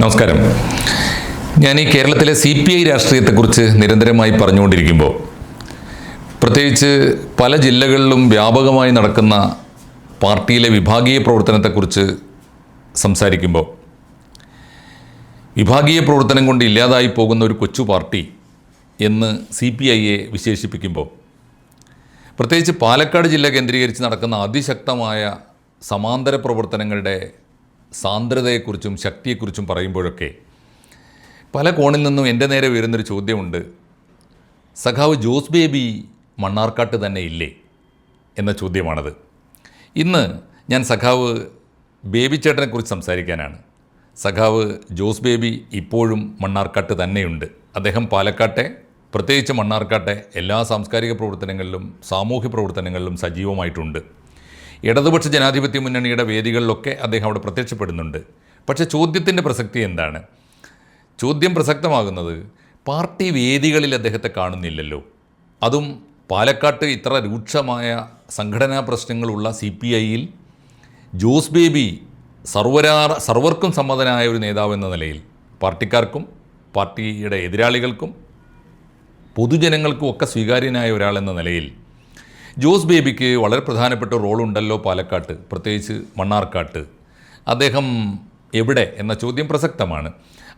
നമസ്കാരം. ഞാൻ ഈ കേരളത്തിലെ സി പി ഐ രാഷ്ട്രീയത്തെക്കുറിച്ച് നിരന്തരമായി പറഞ്ഞുകൊണ്ടിരിക്കുമ്പോൾ പ്രത്യേകിച്ച് പല ജില്ലകളിലും വ്യാപകമായി നടക്കുന്ന പാർട്ടിയിലെ വിഭാഗീയ പ്രവർത്തനത്തെക്കുറിച്ച് സംസാരിക്കുമ്പോൾ വിഭാഗീയ പ്രവർത്തനം കൊണ്ട് ഇല്ലാതായി പോകുന്ന ഒരു കൊച്ചു പാർട്ടി എന്ന് സി പി ഐയെ വിശേഷിപ്പിക്കുമ്പോൾ പ്രത്യേകിച്ച് പാലക്കാട് ജില്ല കേന്ദ്രീകരിച്ച് നടക്കുന്ന അതിശക്തമായ സമാന്തര പ്രവർത്തനങ്ങളുടെ സാന്ദ്രതയെക്കുറിച്ചും ശക്തിയെക്കുറിച്ചും പറയുമ്പോഴൊക്കെ പല കോണിൽ നിന്നും എന്റെ നേരെ വരുന്നൊരു ചോദ്യമുണ്ട്. സഖാവ് ജോസ് ബേബി മണ്ണാർക്കാട്ട് തന്നെ ഇല്ലേ? എന്ന ചോദ്യമാണത്. ഇന്ന് ഞാൻ സഖാവ് ബേബി ചേട്ടനെക്കുറിച്ച് സംസാരിക്കാനാണ്. സഖാവ് ജോസ് ബേബി ഇപ്പോഴും മണ്ണാർക്കാട്ട് തന്നെയുണ്ട്. അദ്ദേഹം പാലക്കാട്ടെ പ്രത്യേകിച്ച് മണ്ണാർക്കാട്ടെ എല്ലാ സാംസ്കാരിക പ്രവർത്തനങ്ങളിലും സാമൂഹ്യ പ്രവർത്തനങ്ങളിലും സജീവമായിട്ടുണ്ട്. ഇടതുപക്ഷ ജനാധിപത്യ മുന്നണിയുടെ വേദികളിലൊക്കെ അദ്ദേഹം അവിടെ പ്രത്യക്ഷപ്പെടുന്നുണ്ട്. പക്ഷേ ചോദ്യത്തിന്റെ പ്രസക്തി എന്താണ്? ചോദ്യം പ്രസക്തമാകുന്നത് പാർട്ടി വേദികളിൽ അദ്ദേഹത്തെ കാണുന്നില്ലല്ലോ. അതും പാലക്കാട്ട് ഇത്ര രൂക്ഷമായ സംഘടനാ പ്രശ്നങ്ങളുള്ള സി പി ഐയിൽ ജോസ് ബേബി സർവരാ സർവർക്കും സമ്മതനായ ഒരു നേതാവ് എന്ന നിലയിൽ പാർട്ടിക്കാർക്കും പാർട്ടിയുടെ എതിരാളികൾക്കും പൊതുജനങ്ങൾക്കും ഒക്കെ സ്വീകാര്യനായ ഒരാളെന്ന നിലയിൽ ജോസ് ബേബിക്ക് വളരെ പ്രധാനപ്പെട്ട റോളുണ്ടല്ലോ പാലക്കാട്ട് പ്രത്യേകിച്ച് മണ്ണാർക്കാട്ട്. അദ്ദേഹം എവിടെ എന്ന ചോദ്യം പ്രസക്തമാണ്.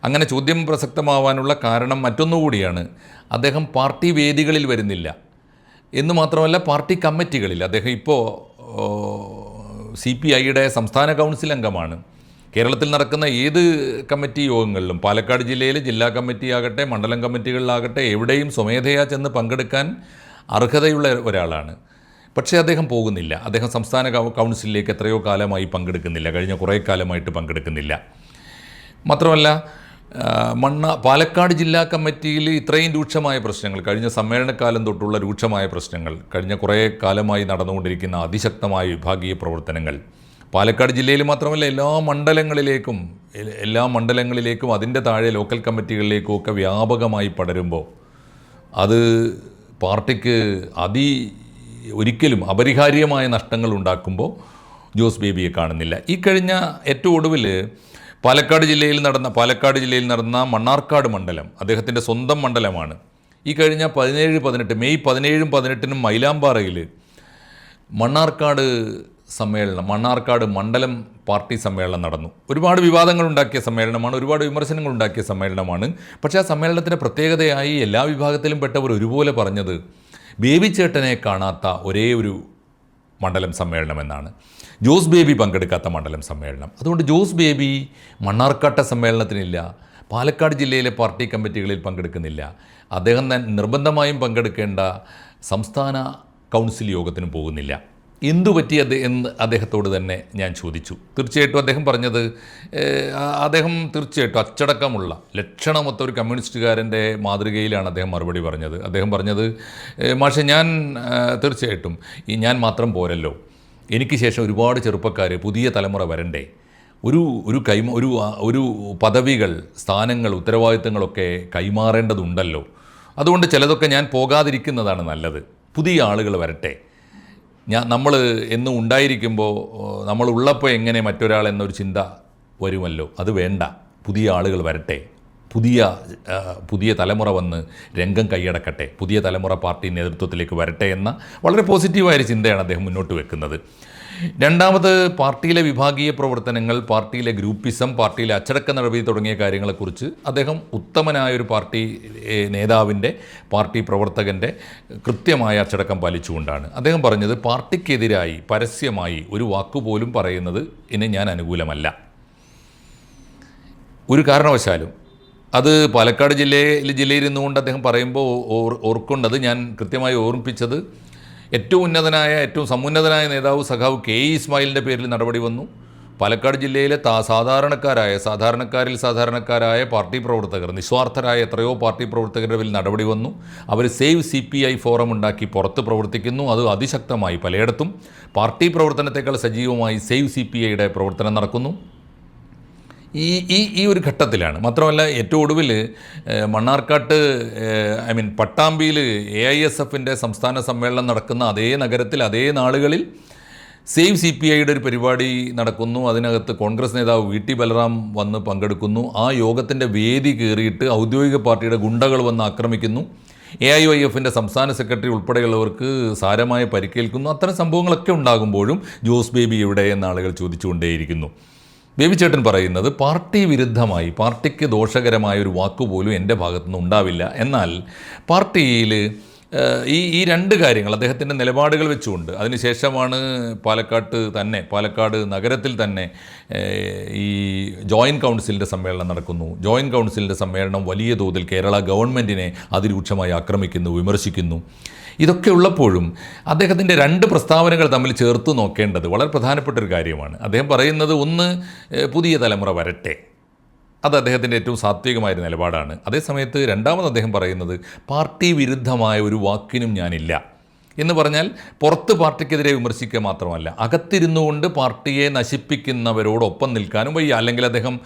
അങ്ങനെ ചോദ്യം പ്രസക്തമാവാനുള്ള കാരണം മറ്റൊന്നുകൂടിയാണ് അദ്ദേഹം പാർട്ടി വേദികളിൽ വരുന്നില്ല. എന്ന് മാത്രമല്ല പാർട്ടി കമ്മിറ്റികളിൽ. അദ്ദേഹം ഇപ്പോൾ സി പി ഐയുടെ സംസ്ഥാന കൗൺസിൽ അംഗമാണ്. കേരളത്തിൽ നടക്കുന്ന ഏത് കമ്മിറ്റി യോഗങ്ങളിലും പാലക്കാട് ജില്ലയിലെ ജില്ലാ കമ്മിറ്റി ആകട്ടെ മണ്ഡലം കമ്മിറ്റികളിലാകട്ടെ എവിടെയും സ്വമേധയാ ചെന്ന് പങ്കെടുക്കാൻ അർഹതയുള്ള ഒരാളാണ്. പക്ഷേ അദ്ദേഹം പോകുന്നില്ല. അദ്ദേഹം സംസ്ഥാന കൗൺസിലിലേക്ക് എത്രയോ കാലമായി പങ്കെടുക്കുന്നില്ല. കഴിഞ്ഞ കുറേ കാലമായിട്ട് പങ്കെടുക്കുന്നില്ല. മാത്രമല്ല മണ്ണ പാലക്കാട് ജില്ലാ കമ്മിറ്റിയിൽ ഇത്രയും രൂക്ഷമായ പ്രശ്നങ്ങൾ കഴിഞ്ഞ സമ്മേളനകാലം തൊട്ടുള്ള രൂക്ഷമായ പ്രശ്നങ്ങൾ കഴിഞ്ഞ കുറേ കാലമായി നടന്നുകൊണ്ടിരിക്കുന്ന അതിശക്തമായ വിഭാഗീയ പ്രവർത്തനങ്ങൾ പാലക്കാട് ജില്ലയിൽ മാത്രമല്ല എല്ലാ മണ്ഡലങ്ങളിലേക്കും എല്ലാ മണ്ഡലങ്ങളിലേക്കും അതിന്റെ താഴെ ലോക്കൽ കമ്മിറ്റികളിലേക്കും ഒക്കെ വ്യാപകമായി പടരുമ്പോൾ അത് പാർട്ടിക്ക് അതി ഒരിക്കലും അപരിഹാര്യമായ നഷ്ടങ്ങൾ ഉണ്ടാക്കുമ്പോൾ ജോസ് ബേബിയെ കാണുന്നില്ല. ഈ കഴിഞ്ഞ ഏറ്റവും ഒടുവിൽ പാലക്കാട് ജില്ലയിൽ നടന്ന പാലക്കാട് ജില്ലയിൽ നടന്ന മണ്ണാർക്കാട് മണ്ഡലം അദ്ദേഹത്തിന്റെ സ്വന്തം മണ്ഡലമാണ്. ഈ കഴിഞ്ഞ പതിനേഴ് പതിനെട്ട് മെയ് പതിനേഴും പതിനെട്ടിനും മൈലാമ്പാറയിൽ മണ്ണാർക്കാട് സമ്മേളനം മണ്ണാർക്കാട് മണ്ഡലം പാർട്ടി സമ്മേളനം നടന്നു. ഒരുപാട് വിവാദങ്ങൾ ഉണ്ടാക്കിയ സമ്മേളനമാണ് ഒരുപാട് വിമർശനങ്ങൾ ഉണ്ടാക്കിയ സമ്മേളനമാണ്. പക്ഷേ ആ സമ്മേളനത്തിന്റെ പ്രത്യേകതയായി എല്ലാ വിഭാഗത്തിലും പെട്ടവർ ഒരുപോലെ പറഞ്ഞത് ബേബി ചേട്ടനെ കാണാത്ത ഒരേ ഒരു മണ്ഡലം സമ്മേളനം എന്നാണ് ജോസ് ബേബി പങ്കെടുക്കാത്ത മണ്ഡലം സമ്മേളനം. അതുകൊണ്ട് ജോസ് ബേബി മണ്ണാർക്കാട്ട സമ്മേളനത്തിനില്ല പാലക്കാട് ജില്ലയിലെ പാർട്ടി കമ്മിറ്റികളിൽ പങ്കെടുക്കുന്നില്ല. അദ്ദേഹം നിർബന്ധമായും പങ്കെടുക്കേണ്ട സംസ്ഥാന കൗൺസിൽ യോഗത്തിനും പോകുന്നില്ല. എന്തു പറ്റി എന്ന് അദ്ദേഹത്തോട് തന്നെ ഞാൻ ചോദിച്ചു. തീർച്ചയായിട്ടും അദ്ദേഹം പറഞ്ഞത് അദ്ദേഹം തീർച്ചയായിട്ടും അച്ചടക്കമുള്ള ലക്ഷണമൊത്ത ഒരു കമ്മ്യൂണിസ്റ്റുകാരന്റെ മാതൃകയിലാണ് അദ്ദേഹം മറുപടി പറഞ്ഞത്. അദ്ദേഹം പറഞ്ഞത് മാഷെ ഞാൻ തീർച്ചയായിട്ടും ഈ ഞാൻ മാത്രം പോരല്ലോ. എനിക്ക് ശേഷം ഒരുപാട് ചെറുപ്പക്കാർ പുതിയ തലമുറ വരണ്ടേ. ഒരു ഒരു കൈമ ഒരു ഒരു പദവികൾ സ്ഥാനങ്ങൾ ഉത്തരവാദിത്തങ്ങളൊക്കെ കൈമാറേണ്ടതുണ്ടല്ലോ. അതുകൊണ്ട് ചിലതൊക്കെ ഞാൻ പോകാതിരിക്കുന്നതാണ് നല്ലത്. പുതിയ ആളുകൾ വരട്ടെ. ഞാൻ നമ്മൾ എന്നും ഉണ്ടായിരിക്കുമ്പോൾ നമ്മൾ ഉള്ളപ്പോൾ എങ്ങനെ മറ്റൊരാൾ എന്നൊരു ചിന്ത വരുമല്ലോ. അത് വേണ്ട. പുതിയ ആളുകൾ വരട്ടെ. പുതിയ പുതിയ തലമുറ വന്ന് രംഗം കൈയടക്കട്ടെ. പുതിയ തലമുറ പാർട്ടി നേതൃത്വത്തിലേക്ക് വരട്ടെ എന്ന വളരെ പോസിറ്റീവായ ചിന്തയാണ് അദ്ദേഹം മുന്നോട്ട് വെക്കുന്നത്. രണ്ടാമത് പാർട്ടിയിലെ വിഭാഗീയ പ്രവർത്തനങ്ങൾ പാർട്ടിയിലെ ഗ്രൂപ്പിസം പാർട്ടിയിലെ അച്ചടക്ക നടപടി തുടങ്ങിയ കാര്യങ്ങളെക്കുറിച്ച് അദ്ദേഹം ഉത്തമനായ ഒരു പാർട്ടി നേതാവിന്റെ പാർട്ടി പ്രവർത്തകന്റെ കൃത്യമായ അച്ചടക്കം പാലിച്ചുകൊണ്ടാണ്. അദ്ദേഹം പറഞ്ഞത് പാർട്ടിക്കെതിരായി പരസ്യമായി ഒരു വാക്കുപോലും പറയുന്നത് ഇനി ഞാൻ അനുകൂലമല്ല. ഒരു കാരണവശാലും അത് പാലക്കാട് ജില്ലയിൽ ജില്ലയിൽ നിന്നുകൊണ്ട് അദ്ദേഹം പറയുമ്പോൾ ഓർ ഓർക്കൊണ്ടത് ഞാൻ കൃത്യമായി ഓർമ്മിപ്പിച്ചത് ഏറ്റവും ഉന്നതനായ ഏറ്റവും സമുന്നതനായ നേതാവ് സഖാവ് കെ ഇ ഇസ്മായിലിന്റെ പേരിൽ നടപടി വന്നു. പാലക്കാട് ജില്ലയിലെ താ സാധാരണക്കാരായ സാധാരണക്കാരിൽ സാധാരണക്കാരായ പാർട്ടി പ്രവർത്തകർ നിസ്വാർത്ഥരായ എത്രയോ പാർട്ടി പ്രവർത്തകരുടെ പേരിൽ നടപടി വന്നു. അവർ save C P I forum ഉണ്ടാക്കി പുറത്ത് പ്രവർത്തിക്കുന്നു. അത് അതിശക്തമായി പലയിടത്തും. പാർട്ടി പ്രവർത്തനത്തെക്കാൾ സജീവമായി സേവ് സി പി ഐയുടെ പ്രവർത്തനം നടക്കുന്നു. ഈ ഈ ഈ ഒരു ഘട്ടത്തിലാണ്. മാത്രമല്ല ഏറ്റവും ഒടുവിൽ മണ്ണാർക്കാട്ട് ഐ മീൻ പട്ടാമ്പിയിൽ എ ഐ എസ് എഫിന്റെ സംസ്ഥാന സമ്മേളനം നടക്കുന്ന അതേ നഗരത്തിൽ അതേ നാളുകളിൽ സേവ് സി പി ഐയുടെ ഒരു പരിപാടി നടക്കുന്നു. അതിനകത്ത് കോൺഗ്രസ് നേതാവ് വി ടി ബലറാം വന്ന് പങ്കെടുക്കുന്നു. ആ യോഗത്തിന്റെ വേദി കയറിയിട്ട് ഔദ്യോഗിക പാർട്ടിയുടെ ഗുണ്ടകൾ വന്ന് ആക്രമിക്കുന്നു. എ ഐ വൈ എഫിന്റെ സംസ്ഥാന സെക്രട്ടറി ഉൾപ്പെടെയുള്ളവർക്ക് സാരമായ പരിക്കേൽക്കുന്നു. അത്തരം സംഭവങ്ങളൊക്കെ ഉണ്ടാകുമ്പോഴും ജോസ് ബേബി എവിടെ എന്ന ആളുകൾ ചോദിച്ചുകൊണ്ടേയിരിക്കുന്നു. ബേബി ചേട്ടൻ പറയുന്നത് പാർട്ടി വിരുദ്ധമായി പാർട്ടിക്ക് ദോഷകരമായ ഒരു വാക്കുപോലും എന്റെ ഭാഗത്തുനിന്ന് ഉണ്ടാവില്ല. എന്നാൽ പാർട്ടിയിൽ ഈ ഈ രണ്ട് കാര്യങ്ങൾ അദ്ദേഹത്തിന്റെ നിലപാടുകൾ വെച്ചുകൊണ്ട് അതിനുശേഷമാണ് പാലക്കാട്ട് തന്നെ പാലക്കാട് നഗരത്തിൽ തന്നെ ഈ ജോയിന്റ് കൗൺസിലിന്റെ സമ്മേളനം നടക്കുന്നു. ജോയിന്റ് കൗൺസിലിന്റെ സമ്മേളനം വലിയ തോതിൽ കേരള ഗവൺമെന്റിനെ അതിരൂക്ഷമായി ആക്രമിക്കുന്നു വിമർശിക്കുന്നു. ഇതൊക്കെ ഉള്ളപ്പോഴും അദ്ദേഹത്തിന്റെ രണ്ട് പ്രസ്താവനകൾ തമ്മിൽ ചേർത്ത് നോക്കേണ്ടത് വളരെ പ്രധാനപ്പെട്ട ഒരു കാര്യമാണ്. അദ്ദേഹം പറയുന്നത് ഒന്ന് പുതിയ തലമുറ വരട്ടെ. അത് അദ്ദേഹത്തിന്റെ ഏറ്റവും സാത്വികമായ നിലപാടാണ്. അതേസമയത്ത് രണ്ടാമത് അദ്ദേഹം പറയുന്നത് പാർട്ടി വിരുദ്ധമായ ഒരു വാക്കിനും ഞാനില്ല. എന്ന് പറഞ്ഞാൽ പുറത്ത് പാർട്ടിക്കെതിരെ വിമർശിക്കുക മാത്രമല്ല അകത്തിരുന്നുകൊണ്ട് പാർട്ടിയെ നശിപ്പിക്കുന്നവരോടൊപ്പം നിൽക്കാനും വയ്യ. അല്ലെങ്കിൽ അദ്ദേഹം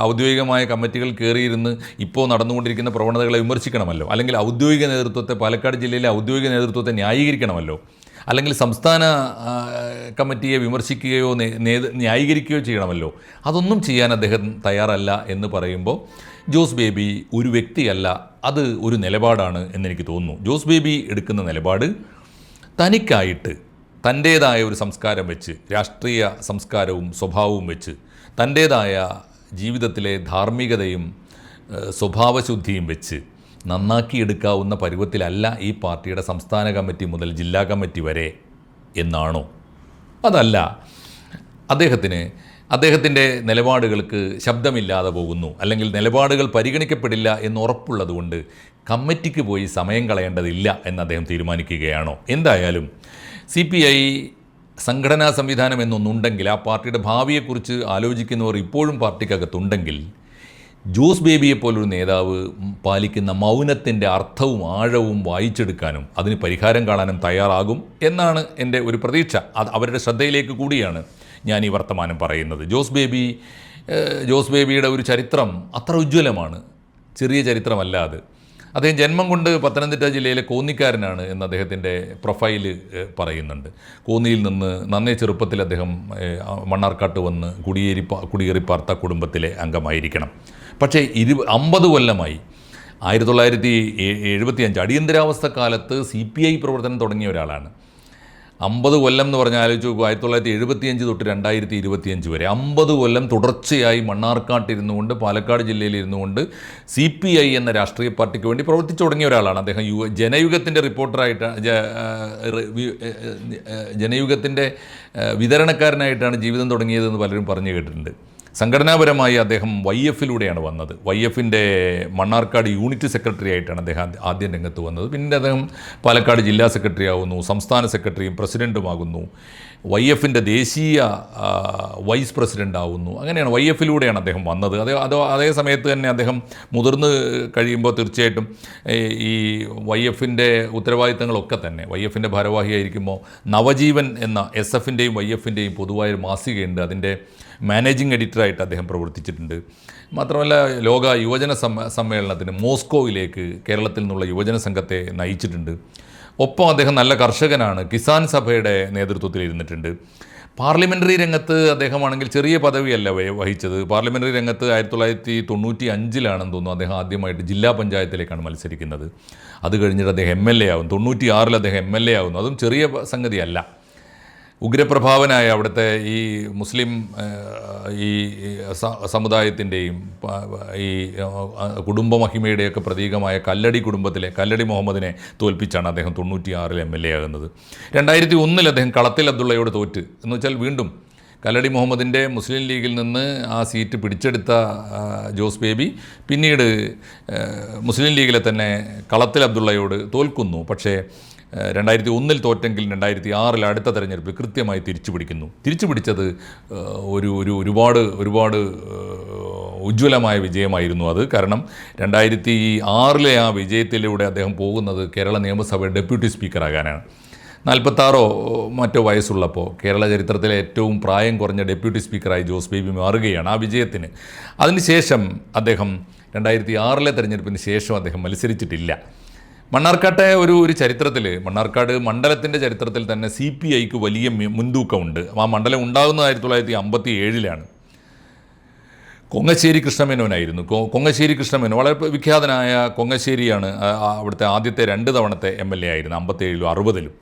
ഔദ്യോഗികമായ കമ്മിറ്റികൾ കയറിയിരുന്ന് ഇപ്പോൾ നടന്നുകൊണ്ടിരിക്കുന്ന പ്രവണതകളെ വിമർശിക്കണമല്ലോ. അല്ലെങ്കിൽ ഔദ്യോഗിക നേതൃത്വത്തെ പാലക്കാട് ജില്ലയിലെ ഔദ്യോഗിക നേതൃത്വത്തെ ന്യായീകരിക്കണമല്ലോ. അല്ലെങ്കിൽ സംസ്ഥാന കമ്മിറ്റിയെ വിമർശിക്കുകയോ ന്യായീകരിക്കുകയോ ചെയ്യണമല്ലോ. അതൊന്നും ചെയ്യാൻ അദ്ദേഹം തയ്യാറല്ല എന്ന് പറയുമ്പോൾ ജോസ് ബേബി ഒരു വ്യക്തിയല്ല അത് ഒരു നിലപാടാണ് എന്നെനിക്ക് തോന്നുന്നു. ജോസ് ബേബി എടുക്കുന്ന നിലപാട് തനിക്കായിട്ട് തന്റേതായ ഒരു സംസ്കാരം വെച്ച് രാഷ്ട്രീയ സംസ്കാരവും സ്വഭാവവും വെച്ച് തന്റേതായ ജീവിതത്തിലെ ധാർമ്മികതയും സ്വഭാവശുദ്ധിയും വെച്ച് നന്നാക്കിയെടുക്കാവുന്ന പരുവത്തിലല്ല ഈ പാർട്ടിയുടെ സംസ്ഥാന കമ്മിറ്റി മുതൽ ജില്ലാ കമ്മിറ്റി വരെ എന്നാണോ? അതല്ല അദ്ദേഹത്തിന് അദ്ദേഹത്തിന്റെ നിലപാടുകൾക്ക് ശബ്ദമില്ലാതെ പോകുന്നു. അല്ലെങ്കിൽ നിലപാടുകൾ പരിഗണിക്കപ്പെടില്ല എന്ന് ഉറപ്പുള്ളതുകൊണ്ട് കമ്മിറ്റിക്ക് പോയി സമയം കളയേണ്ടതില്ല എന്ന് അദ്ദേഹം തീരുമാനിക്കുകയാണോ? എന്തായാലും സി പി ഐ സംഘടനാ സംവിധാനം എന്നൊന്നുണ്ടെങ്കിൽ ആ പാർട്ടിയുടെ ഭാവിയെക്കുറിച്ച് ആലോചിക്കുന്നവർ ഇപ്പോഴും പാർട്ടിക്കകത്തുണ്ടെങ്കിൽ ജോസ് ബേബിയെ പോലൊരു നേതാവ് പാലിക്കുന്ന മൗനത്തിന്റെ അർത്ഥവും ആഴവും വായിച്ചെടുക്കാനും അതിന് പരിഹാരം കാണാനും തയ്യാറാകും എന്നാണ് എന്റെ ഒരു പ്രതീക്ഷ. അത് അവരുടെ ശ്രദ്ധയിലേക്ക് കൂടിയാണ്. ഞാൻ ഈ വർത്തമാനം പറയുന്നത്. ജോസ് ബേബി ജോസ് ബേബിയുടെ ഒരു ചരിത്രം അത്ര ഉജ്ജ്വലമാണ്. ചെറിയ ചരിത്രമല്ല അത്. അദ്ദേഹം ജന്മം കൊണ്ട് പത്തനംതിട്ട ജില്ലയിലെ കോന്നിക്കാരനാണ് എന്ന് അദ്ദേഹത്തിന്റെ പ്രൊഫൈൽ പറയുന്നുണ്ട്. കോന്നിയിൽ നിന്ന് നന്നേ ചെറുപ്പത്തിൽ അദ്ദേഹം മണ്ണാർക്കാട്ട് വന്ന് കുടിയേരി കുടിയേറി പാർത്ത കുടുംബത്തിലെ അംഗമായിരിക്കണം. പക്ഷേ ഇരു അമ്പത് കൊല്ലമായി ആയിരത്തി തൊള്ളായിരത്തി എഴുപത്തി അഞ്ച് അടിയന്തരാവസ്ഥ കാലത്ത് സി പി ഐ പ്രവർത്തനം തുടങ്ങിയ ഒരാളാണ്. അമ്പത് കൊല്ലം എന്ന് പറഞ്ഞാൽ ആലോചിച്ച് നോക്കും ആയിരത്തി തൊള്ളായിരത്തി എഴുപത്തിയഞ്ച് തൊട്ട് രണ്ടായിരത്തി ഇരുപത്തിയഞ്ച് വരെ അമ്പത് കൊല്ലം തുടർച്ചയായി മണ്ണാർക്കാട്ടിരുന്നു കൊണ്ട് പാലക്കാട് ജില്ലയിൽ ഇരുന്നു കൊണ്ട് സി പി ഐ എന്ന രാഷ്ട്രീയ പാർട്ടിക്ക് വേണ്ടി പ്രവർത്തിച്ചു തുടങ്ങിയ ഒരാളാണ് അദ്ദേഹം. യു ജനയുഗത്തിന്റെ റിപ്പോർട്ടറായിട്ട് ജ- ആ, റി- വി- ഏ, ഏ, ജനയുഗത്തിന്റെ വിതരണക്കാരനായിട്ടാണ് ജീവിതം തുടങ്ങിയതെന്ന് പലരും പറഞ്ഞു കേട്ടിട്ടുണ്ട്. സംഘടനാപരമായി അദ്ദേഹം വൈ എഫിലൂടെയാണ് വന്നത്. വൈ എഫിന്റെ മണ്ണാർക്കാട് യൂണിറ്റ് സെക്രട്ടറി ആയിട്ടാണ് അദ്ദേഹം ആദ്യം രംഗത്ത് വന്നത്. പിന്നീട് അദ്ദേഹം പാലക്കാട് ജില്ലാ സെക്രട്ടറി ആകുന്നു സംസ്ഥാന സെക്രട്ടറിയും പ്രസിഡന്റുമാകുന്നു വൈ എഫിന്റെ ദേശീയ വൈസ് പ്രസിഡന്റ് ആവുന്നു. അങ്ങനെയാണ് വൈ എഫിലൂടെയാണ് അദ്ദേഹം വന്നത്. അതേ അതോ അതേ സമയത്ത് തന്നെ അദ്ദേഹം മുതിർന്ന് കഴിയുമ്പോൾ തീർച്ചയായിട്ടും ഈ വൈ എഫിന്റെ ഉത്തരവാദിത്തങ്ങളൊക്കെ തന്നെ വൈ എഫിന്റെ ഭാരവാഹിയായിരിക്കുമ്പോൾ നവജീവൻ എന്ന എസ് എഫിന്റെയും വൈ എഫിന്റെയും പൊതുവായൊരു മാസികയുണ്ട്. അതിന്റെ മാനേജിംഗ് എഡിറ്ററായിട്ട് അദ്ദേഹം പ്രവർത്തിച്ചിട്ടുണ്ട്. മാത്രമല്ല ലോക യുവജന സമ്മ സമ്മേളനത്തിന് മോസ്കോയിലേക്ക് കേരളത്തിൽ നിന്നുള്ള യുവജന സംഘത്തെ നയിച്ചിട്ടുണ്ട്. ഒപ്പം അദ്ദേഹം നല്ല കർഷകനാണ്. കിസാൻ സഭയുടെ നേതൃത്വത്തിൽ ഇരുന്നിട്ടുണ്ട്. പാർലമെന്ററി രംഗത്ത് അദ്ദേഹമാണെങ്കിൽ ചെറിയ പദവിയല്ല വഹി- വഹിച്ചത്. പാർലമെന്ററി രംഗത്ത് ആയിരത്തി തൊള്ളായിരത്തി തൊണ്ണൂറ്റി അഞ്ചിലാണെന്ന് തോന്നുന്നു അദ്ദേഹം ആദ്യമായിട്ട് ജില്ലാ പഞ്ചായത്തിലേക്കാണ് മത്സരിക്കുന്നത്. അത് കഴിഞ്ഞിട്ട് അദ്ദേഹം എം എൽ എ ആവും. തൊണ്ണൂറ്റി ആറിൽ അദ്ദേഹം എം എൽ എ ആവുന്നു. അതും ചെറിയ സംഗതിയല്ല. ഉഗ്രപ്രഭാവനായ അവിടുത്തെ ഈ മുസ്ലിം ഈ സമുദായത്തിന്റെയും ഈ കുടുംബമഹിമയുടെയൊക്കെ കുടുംബ മഹിമയുടെയൊക്കെ പ്രതീകമായ കല്ലടി കുടുംബത്തിലെ കല്ലടി മുഹമ്മദിനെ തോൽപ്പിച്ചാണ് അദ്ദേഹം തൊണ്ണൂറ്റിയാറിൽ എം എൽ എ ആകുന്നത്. രണ്ടായിരത്തി ഒന്നിൽ അദ്ദേഹം കളത്തിൽ അബ്ദുള്ളയോട് തോറ്റ്. എന്ന് വെച്ചാൽ വീണ്ടും കല്ലടി മുഹമ്മദിന്റെ മുസ്ലിം ലീഗിൽ നിന്ന് ആ സീറ്റ് പിടിച്ചെടുത്ത ജോസ് ബേബി പിന്നീട് മുസ്ലിം ലീഗിലെ തന്നെ കളത്തിൽ അബ്ദുള്ളയോട് തോൽക്കുന്നു. പക്ഷേ രണ്ടായിരത്തി ഒന്നിൽ തോറ്റെങ്കിൽ രണ്ടായിരത്തി ആറിൽ അടുത്ത തെരഞ്ഞെടുപ്പിൽ കൃത്യമായി തിരിച്ചു പിടിക്കുന്നു തിരിച്ചു പിടിച്ചത് ഒരു ഒരു ഒരുപാട് ഒരുപാട് ഉജ്ജ്വലമായ വിജയമായിരുന്നു അത്. കാരണം രണ്ടായിരത്തി ആറിലെ ആ വിജയത്തിലൂടെ അദ്ദേഹം പോകുന്നത് കേരള നിയമസഭയുടെ ഡെപ്യൂട്ടി സ്പീക്കറാകാനാണ്. നാൽപ്പത്താറോ മറ്റോ വയസ്സുള്ളപ്പോൾ കേരള ചരിത്രത്തിലെ ഏറ്റവും പ്രായം കുറഞ്ഞ ഡെപ്യൂട്ടി സ്പീക്കറായി ജോസ് ബേബി മാറുകയാണ് ആ വിജയത്തിന്. അതിനുശേഷം അദ്ദേഹം രണ്ടായിരത്തി ആറിലെ തെരഞ്ഞെടുപ്പിന് ശേഷം അദ്ദേഹം മത്സരിച്ചിട്ടില്ല. മണ്ണാർക്കാട്ടെ ഒരു ഒരു ചരിത്രത്തിൽ മണ്ണാർക്കാട് മണ്ഡലത്തിന്റെ ചരിത്രത്തിൽ തന്നെ സി പി ഐക്ക് വലിയ മുൻതൂക്കമുണ്ട്. ആ മണ്ഡലം ഉണ്ടാകുന്നത് ആയിരത്തി തൊള്ളായിരത്തി അമ്പത്തി ഏഴിലാണ് കൊങ്ങശ്ശേരി കൃഷ്ണമേനോനായിരുന്നു. കൊങ്ങശ്ശേരി കൃഷ്ണമേനോൻ വളരെ വിഖ്യാതനായ കൊങ്ങശ്ശേരിയാണ് അവിടുത്തെ ആദ്യത്തെ രണ്ട് തവണത്തെ എം എൽ എ ആയിരുന്നു അമ്പത്തേഴിലും അറുപതിലും.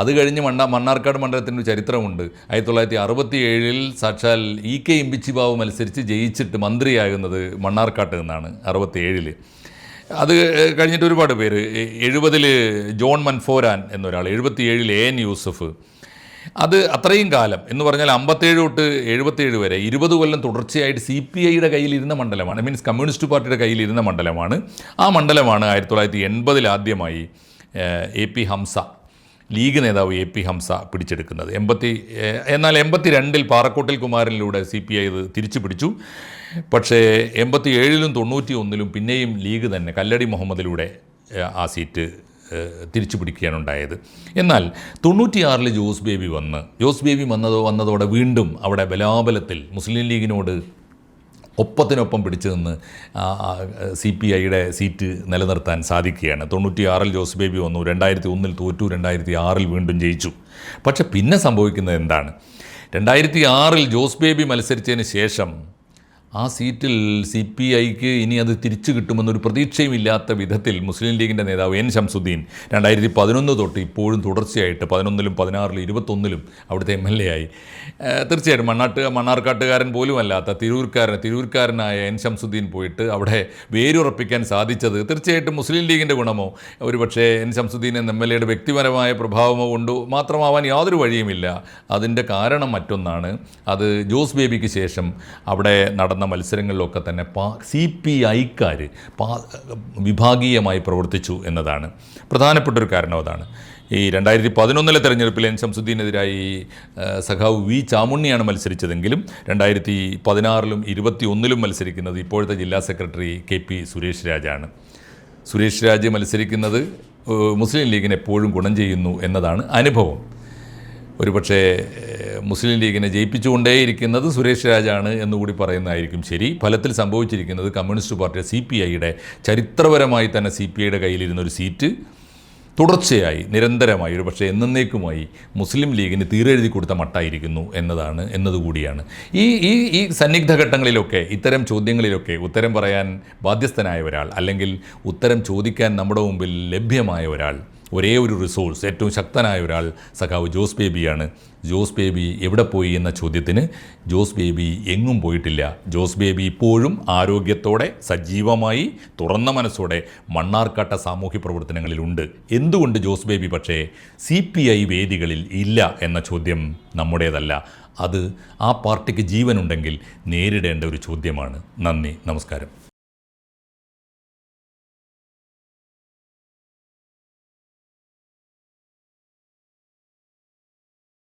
അത് കഴിഞ്ഞ് മണ്ണ മണ്ണാർക്കാട് മണ്ഡലത്തിന്റെ ചരിത്രമുണ്ട്. ആയിരത്തി തൊള്ളായിരത്തി അറുപത്തി ഏഴിൽ സാക്ഷാൽ ഇ കെ ഇമ്പിച്ചിബാബു മത്സരിച്ച് ജയിച്ചിട്ട് മന്ത്രിയാകുന്നത് മണ്ണാർക്കാട്ട് നിന്നാണ് അറുപത്തി ഏഴിൽ അത് കഴിഞ്ഞിട്ട് ഒരുപാട് പേര്. എഴുപതിൽ ജോൺ മൻഫോരാൻ എന്നൊരാൾ എഴുപത്തിയേഴിൽ എ എൻ യൂസഫ്. അത് അത്രയും കാലം. എന്ന് പറഞ്ഞാൽ അമ്പത്തേഴ് തൊട്ട് എഴുപത്തേഴ് വരെ ഇരുപത് കൊല്ലം തുടർച്ചയായിട്ട് സി പി ഐയുടെ കയ്യിലിരുന്ന മണ്ഡലമാണ് മീൻസ് കമ്മ്യൂണിസ്റ്റ് പാർട്ടിയുടെ കയ്യിലിരുന്ന മണ്ഡലമാണ്. ആ മണ്ഡലമാണ് ആയിരത്തി തൊള്ളായിരത്തി എൺപതിൽ ആദ്യമായി എ പി ഹംസ ലീഗ് നേതാവ് എ പി ഹംസ പിടിച്ചെടുക്കുന്നത്. എൺപത്തി എന്നാൽ എൺപത്തി രണ്ടിൽ പാറക്കോട്ടിൽ കുമാരനിലൂടെ സി പി ഐ ഇത് തിരിച്ചു പിടിച്ചു. പക്ഷേ എൺപത്തി ഏഴിലും തൊണ്ണൂറ്റി ഒന്നിലും പിന്നെയും ലീഗ് തന്നെ കല്ലടി മുഹമ്മദിലൂടെ ആ സീറ്റ് തിരിച്ചു പിടിക്കുകയാണ് ഉണ്ടായത്. എന്നാൽ തൊണ്ണൂറ്റിയാറിൽ ജോസ് ബേബി വന്ന് ജോസ് ബേബി വന്നതോ വന്നതോടെ വീണ്ടും അവിടെ ബലാബലത്തിൽ മുസ്ലിം ലീഗിനോട് ഒപ്പത്തിനൊപ്പം പിടിച്ചു നിന്ന് സി പി ഐയുടെ സീറ്റ് നിലനിർത്താൻ സാധിക്കുകയാണ്. തൊണ്ണൂറ്റിയാറിൽ ജോസ് ബേബി വന്നു രണ്ടായിരത്തി ഒന്നിൽ തോറ്റു രണ്ടായിരത്തി ആറിൽ വീണ്ടും ജയിച്ചു. പക്ഷെ പിന്നെ സംഭവിക്കുന്നത് എന്താണ്? രണ്ടായിരത്തി ആറിൽ ജോസ് ബേബി മത്സരിച്ചതിന് ശേഷം ആ സീറ്റിൽ സി പി ഐക്ക് ഇനി അത് തിരിച്ചു കിട്ടുമെന്നൊരു പ്രതീക്ഷയും ഇല്ലാത്ത വിധത്തിൽ മുസ്ലിം ലീഗിന്റെ നേതാവ് എൻ ശംസുദ്ദീൻ രണ്ടായിരത്തി പതിനൊന്ന് തൊട്ട് ഇപ്പോഴും തുടർച്ചയായിട്ട് പതിനൊന്നിലും പതിനാറിലും ഇരുപത്തൊന്നിലും അവിടുത്തെ എം എൽ എ ആയി. തീർച്ചയായിട്ടും മണ്ണാട്ട് മണ്ണാർക്കാട്ടുകാരൻ പോലും അല്ലാത്ത തിരൂർക്കാരൻ തിരൂർക്കാരനായ എൻ ശംസുദ്ദീൻ പോയിട്ട് അവിടെ വേരുറപ്പിക്കാൻ സാധിച്ചത് തീർച്ചയായിട്ടും മുസ്ലിം ലീഗിന്റെ ഗുണമോ? ഒരുപക്ഷേ എൻ ശംസുദ്ദീൻ എന്ന എം എൽ എയുടെ വ്യക്തിപരമായ പ്രഭാവമോ കൊണ്ട് മാത്രമാവാൻ യാതൊരു വഴിയുമില്ല. അതിന്റെ കാരണം മറ്റൊന്നാണ് അത് ജോസ് ബേബിക്ക് ശേഷം അവിടെ നടന്ന മത്സരങ്ങളിലൊക്കെ തന്നെ പാ സി പി ഐക്കാർ പാ വിഭാഗീയമായി പ്രവർത്തിച്ചു എന്നതാണ്. പ്രധാനപ്പെട്ട ഒരു കാരണം അതാണ്. ഈ രണ്ടായിരത്തി പതിനൊന്നിലെ തെരഞ്ഞെടുപ്പിൽ എൻ ശംസുദ്ദീനെതിരായി സഖാവ് വി ചാമുണ്ണിയാണ് മത്സരിച്ചതെങ്കിലും രണ്ടായിരത്തി പതിനാറിലും ഇരുപത്തി ഒന്നിലും മത്സരിക്കുന്നത് ഇപ്പോഴത്തെ ജില്ലാ സെക്രട്ടറി കെ പി സുരേഷ് രാജാണ്. സുരേഷ് രാജ് മത്സരിക്കുന്നത് മുസ്ലിം ലീഗിന് എപ്പോഴും ഗുണം ചെയ്യുന്നു എന്നതാണ് അനുഭവം. ഒരുപക്ഷേ മുസ്ലിം ലീഗിനെ ജയിപ്പിച്ചുകൊണ്ടേയിരിക്കുന്നത് സുരേഷ് രാജാണ് എന്നുകൂടി പറയുന്നതായിരിക്കും ശരി. ഫലത്തിൽ സംഭവിച്ചിരിക്കുന്നത് കമ്മ്യൂണിസ്റ്റ് പാർട്ടിയുടെ സി പി ഐയുടെ ചരിത്രപരമായി തന്നെ സി പി ഐയുടെ കയ്യിലിരുന്ന ഒരു സീറ്റ് തുടർച്ചയായി നിരന്തരമായി ഒരു പക്ഷേ എന്നേക്കുമായി മുസ്ലിം ലീഗിന് തീരെഴുതി കൊടുത്ത മട്ടായിരിക്കുന്നു എന്നതാണ് എന്നതുകൂടിയാണ്. ഈ ഈ ഈ സന്നിഗ്ധ ഘട്ടങ്ങളിലൊക്കെ ഇത്തരം ചോദ്യങ്ങളിലൊക്കെ ഉത്തരം പറയാൻ ബാധ്യസ്ഥനായ ഒരാൾ അല്ലെങ്കിൽ ഉത്തരം ചോദിക്കാൻ നമ്മുടെ മുമ്പിൽ ലഭ്യമായ ഒരാൾ ഒരേ ഒരു റിസോഴ്സ് ഏറ്റവും ശക്തനായ ഒരാൾ സഖാവ് ജോസ് ബേബിയാണ്. ജോസ് ബേബി എവിടെ പോയി എന്ന ചോദ്യത്തിന് ജോസ് ബേബി എങ്ങും പോയിട്ടില്ല. ജോസ് ബേബി ഇപ്പോഴും ആരോഗ്യത്തോടെ സജീവമായി തുറന്ന മനസ്സോടെ മണ്ണാർക്കാട്ട സാമൂഹ്യ പ്രവർത്തനങ്ങളിലുണ്ട് എന്തുകൊണ്ട് ജോസ് ബേബി പക്ഷേ സി പി ഐ വേദികളിൽ ഇല്ല എന്ന ചോദ്യം നമ്മുടേതല്ല. അത് ആ പാർട്ടിക്ക് ജീവനുണ്ടെങ്കിൽ നേരിടേണ്ട ഒരു ചോദ്യമാണ്. നന്ദി നമസ്കാരം.